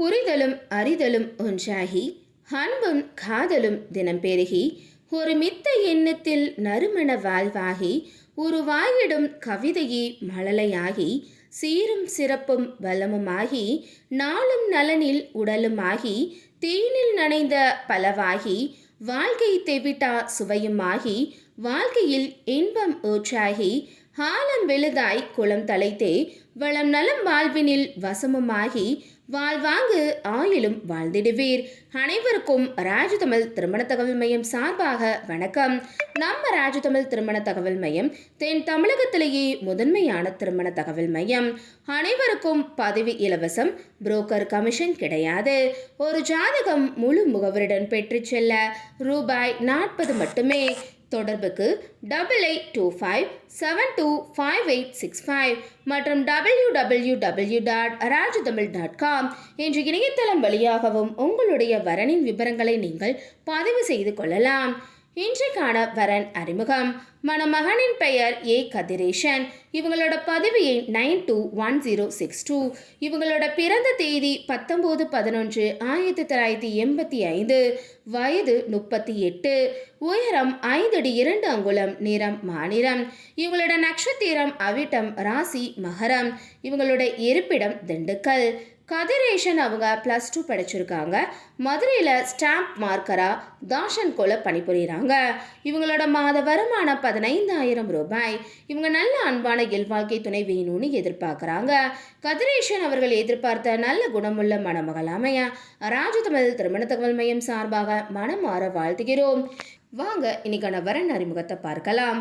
புரிதலும் அறிதலும் ஒன்றாகி அன்பும் காதலும் தினம் பெருகி ஒரு மித்த எண்ணத்தில் நறுமண வாழ்வாகி உருவாயிடும் கவிதையே மழலையாகி சீரும் சிறப்பும் வளமுமாகி நாளும் நலனில் உடலுமாகி தேனில் நனைந்த பலவாகி வாழ்க்கை தெவிட்டா சுவையுமாகி வாழ்க்கையில் இன்பம் ஊற்றாகி ஆலம் வெளுதாய் குளம் தலைத்தே வளம் நலம் வாழ்வினில் வசமுமாகி வாழ்வாங்கு ஆயிலும் வாழ்ந்திடுவீர். அனைவருக்கும் ராஜதமிழ் திருமண தகவல் மையம் சார்பாக வணக்கம். நம்ம ராஜதமிழ் திருமண தகவல் மையம் தென் தமிழகத்திலேயே முதன்மையான திருமண தகவல் மையம். அனைவருக்கும் பதவி இலவசம் புரோக்கர் கமிஷன் கிடையாது. ஒரு ஜாதகம் முழு முகவருடன் பெற்று செல்ல ரூபாய் நாற்பது மட்டுமே. தொடர்புக்கு double eight two five seven two five eight six five மற்றும் W W W dot Rajatamil dot com என்ற இணையதளம் வழியாகவும் உங்களுடைய வரனின் விவரங்களை நீங்கள் பதிவு செய்து கொள்ளலாம். இன்றைக்கான வரன் அறிமுகம். மணமகனின் பெயர் ஏ கதிரேஷன் இவங்களோட பதவி எண் nine two one zero six two. இவங்களோட பிறந்த தேதி பத்தொம்போது பதினொன்று ஆயிரத்தி தொள்ளாயிரத்தி எண்பத்தி ஐந்து. வயது முப்பத்தி எட்டு. உயரம் ஐந்தடி இரண்டு அங்குலம் நிறம் மாநிலம். இவங்களோட நட்சத்திரம் அவிட்டம் ராசி மகரம். இவங்களோட இருப்பிடம் திண்டுக்கல். கதிரேஷன் அவங்க ப்ளஸ் டூ படிச்சிருக்காங்க. மதுரையில் ஸ்டாம்ப் மார்க்கராக தாஷன் கோல பணிபுரிகிறாங்க இவங்களோட மாத வருமானம் பதினைந்தாயிரம் ரூபாய். இவங்க நல்ல அன்பான இயல்வாழ்க்கை துணை வேணும்னு எதிர்பார்க்குறாங்க. கதிரேஷன் அவர்கள் எதிர்பார்த்த நல்ல குணமுள்ள மணமகள் அமைய ராஜதமிழ் திருமண தகவல் மையம் சார்பாக மனம் மாற வாழ்த்துகிறோம். வாங்க இன்னைக்கான வரன் அறிமுகத்தை பார்க்கலாம்.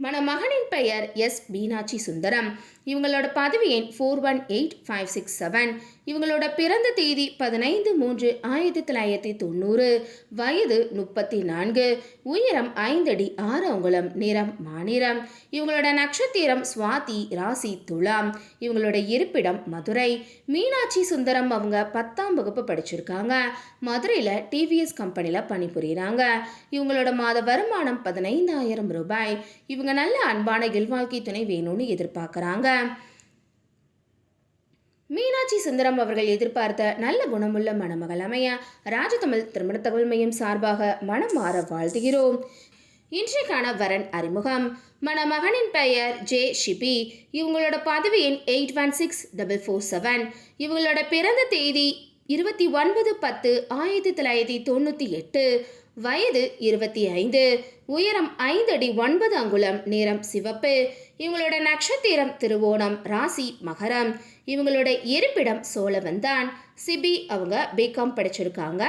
மணமகனின் பெயர் எஸ். மீனாட்சி சுந்தரம். இவங்களோட பதவி எண் four one eight five six seven இவங்களோட பிறந்த தேதி பதினைந்து மூன்று ஆயிரத்தி தொள்ளாயிரத்தி தொண்ணூறு. வயது முப்பத்தி நான்கு. உயரம் ஐந்தடி ஆறு அங்குலம் நிறம் மாநிறம் இவங்களோட நட்சத்திரம் சுவாதி ராசி துலாம். இவங்களோட இருப்பிடம் மதுரை. மீனாட்சி சுந்தரம் அவங்க பத்தாம் வகுப்பு படிச்சிருக்காங்க. மதுரையில் டிவிஎஸ் கம்பெனியில் பணிபுரிகிறாங்க இவங்களோட மாத வருமானம் பதினைந்தாயிரம் ரூபாய். இவங்க நல்ல அன்பான இல்வாழ்க்கை துணை வேணும்னு எதிர்பார்க்குறாங்க. மீனாட்சி சுந்தரம் அவர்கள் எதிர்பார்த்த நல்ல குணமுள்ள மணமகள் அமைய. ராஜதமிழ் திருமண தகவல் மையம் சார்பாக மனம் மாற வாழ்த்துகிறோம். இன்றைக்கான வரன் அறிமுகம். மணமகனின் பெயர் ஜே. ஷிபி. இவங்களோட பதவி எண் eight one six double four seven. இவங்களோட பிறந்த தேதி இருபத்தி ஒன்பது பத்து ஆயிரத்தி தொள்ளாயிரத்தி தொண்ணூற்றி எட்டு. வயது இருபத்தி ஐந்து. உயரம் ஐந்து அடி ஒன்பது அங்குலம் நிறம் சிவப்பு. இவங்களோட நட்சத்திரம் திருவோணம் ராசி மகரம். இவங்களோட இருப்பிடம் சோழவந்தான். சிபி அவங்க பிகாம் படிச்சிருக்காங்க.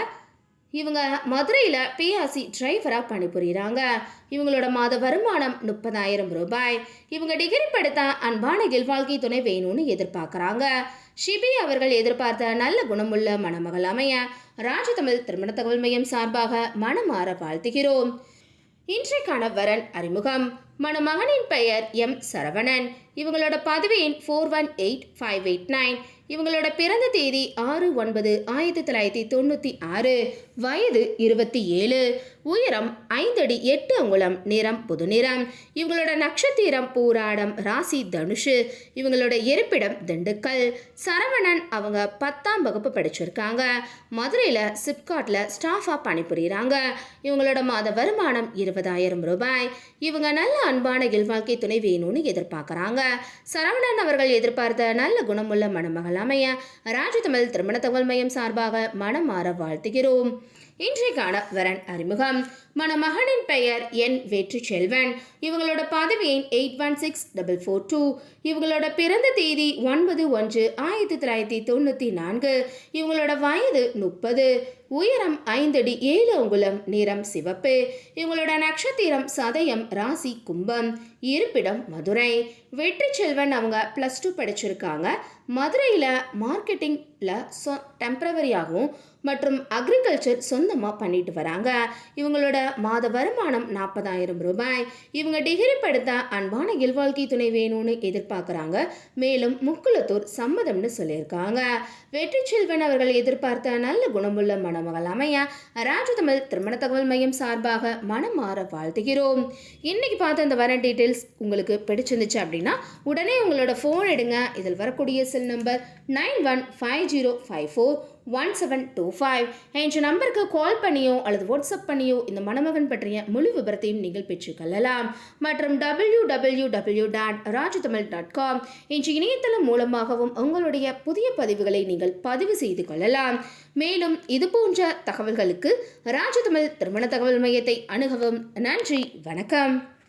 இவங்க மதுரையில் பிஆர்சி டிரைவராக பணிபுரிகிறாங்க இவங்களோட மாத வருமானம் முப்பதாயிரம் ரூபாய். இவங்க டிகிரி படித்த அன்பான இல்வாழ்க்கை துணை வேணும்னு எதிர்பார்க்குறாங்க. ஷிபி அவர்கள் எதிர்பார்த்த நல்ல குணமுள்ள மணமகள் அமைய ராஜதமிழ் திருமண தகவல் மையம் சார்பாக மனமாற வாழ்த்துகிறோம். இன்றைக்கான வரன் அறிமுகம். மணமகனின் பெயர் எம். சரவணன். இவங்களோட பதவியின் four one eight five eight nine இவங்களோட பிறந்த தேதி ஆறு ஒன்பது ஆயிரத்தி தொள்ளாயிரத்தி தொண்ணூற்றி ஆறு. வயது இருபத்தி ஏழு. உயரம் ஐந்தடி எட்டு அங்குலம் நிறம் புது நிறம் இவங்களோட நட்சத்திரம் பூராடம் ராசி தனுஷு. இவங்களோட இருப்பிடம் திண்டுக்கல். சரவணன் அவங்க பத்தாம் வகுப்பு படிச்சிருக்காங்க. மதுரையில் சிப்காட்டில் ஸ்டாஃபாக பணிபுரிகிறாங்க இவங்களோட மாத வருமானம் இருபதாயிரம் ரூபாய். இவங்க நல்ல அன்பான இல்வாழ்க்கை துணை வேணும்னு எதிர்பார்க்குறாங்க. சரவணன் அவர்கள் எதிர்பார்த்த நல்ல குணமுள்ள மணமகள் அமைய ராஜதமிழ் திருமண தகவல் மையம் சார்பாக மனம் மாற வாழ்த்துகிறோம். இன்றைக்கான வரன் அறிமுகம். மணமகனின் பெயர் என் வெற்றி செல்வன் இவங்களோட பதவி எண் eight one six double four two. இவங்களோட பிறந்த தேதி ஒன்பது ஒன்று ஆயிரத்தி தொள்ளாயிரத்தி தொண்ணூற்றி நான்கு. இவங்களோட வயது முப்பது. உயரம் ஐந்தடி ஏழு அங்குலம் நிறம் சிவப்பு. இவங்களோட நட்சத்திரம் சதயம் ராசி கும்பம் இருப்பிடம் மதுரை. வெற்றி செல்வன் அவங்க ப்ளஸ் டூ படிச்சிருக்காங்க. மதுரையில் மார்க்கெட்டிங்கில் சொ டெம்பரவரியாகவும் மற்றும் அக்ரிகல்ச்சர் சொந்தமாக பண்ணிட்டு வராங்க. இவங்களோட மாத வருமானம் நாற்பதாயிரம் ரூபாய். இவங்க டிகிரி படித்த அன்பான இல்வாழ்க்கை துணை வேணும்னு எதிர்பார்க்குறாங்க. மேலும் முக்குளத்தூர் சம்மதம்னு சொல்லியிருக்காங்க. வெற்றி செல்வன் அவர்கள் எதிர்பார்த்த நல்ல குணமுள்ள மணமகள் அமைய ராஜதமிழ் திருமண தகவல் மையம் சார்பாக மனம் மாற வாழ்த்துகிறோம். இன்னைக்கு பார்த்த இந்த வர டீட்டெயில்ஸ் உங்களுக்கு பிடிச்சிருந்துச்சு அப்படின்னா உடனே உங்களோட ஃபோன் எடுங்க. இதில் வரக்கூடிய cell number nine one five zero five four one seven two five என்ற நம்பருக்கு கால் பண்ணியோ அல்லது வாட்ஸ்அப் பண்ணியோ இந்த மணமகன் பற்றிய முழு விபரத்தையும் நீங்கள் பெற்றுக்கொள்ளலாம் மற்றும் W W W dot Rajatamil dot com என்ற இணையதளம் மூலமாகவும் உங்களுடைய புதிய பதிவுகளை நீங்கள் பதிவு செய்து கொள்ளலாம். மேலும் இது போன்ற தகவல்களுக்கு ராஜதமிழ் திருமண தகவல் மையத்தை அணுகவும். நன்றி வணக்கம்.